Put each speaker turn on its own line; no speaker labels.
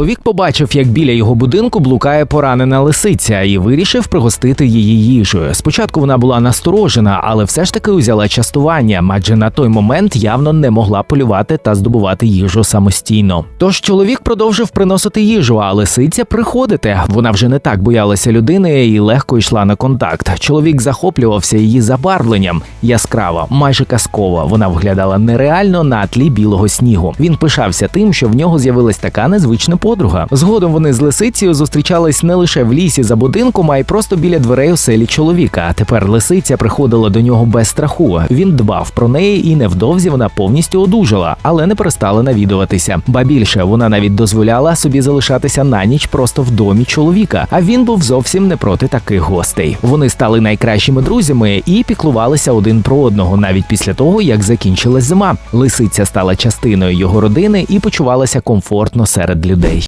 Чоловік побачив, як біля його будинку блукає поранена лисиця, і вирішив пригостити її їжею. Спочатку вона була насторожена, але все ж таки узяла частування, адже на той момент явно не могла полювати та здобувати їжу самостійно. Тож чоловік продовжив приносити їжу, а лисиця приходити. Вона вже не так боялася людини і легко йшла на контакт. Чоловік захоплювався її забарвленням яскраво, майже казково. Вона виглядала нереально на тлі білого снігу. Він пишався тим, що в нього з'явилась така незвична подруга. Згодом вони з лисицею зустрічались не лише в лісі за будинком, а й просто біля дверей оселі чоловіка. А тепер лисиця приходила до нього без страху. Він дбав про неї, і невдовзі вона повністю одужала, але не перестала навідуватися. Ба більше вона навіть дозволяла собі залишатися на ніч просто в домі чоловіка. А він був зовсім не проти таких гостей. Вони стали найкращими друзями і піклувалися один про одного навіть після того, як закінчилась зима. Лисиця стала частиною його родини і почувалася комфортно серед людей.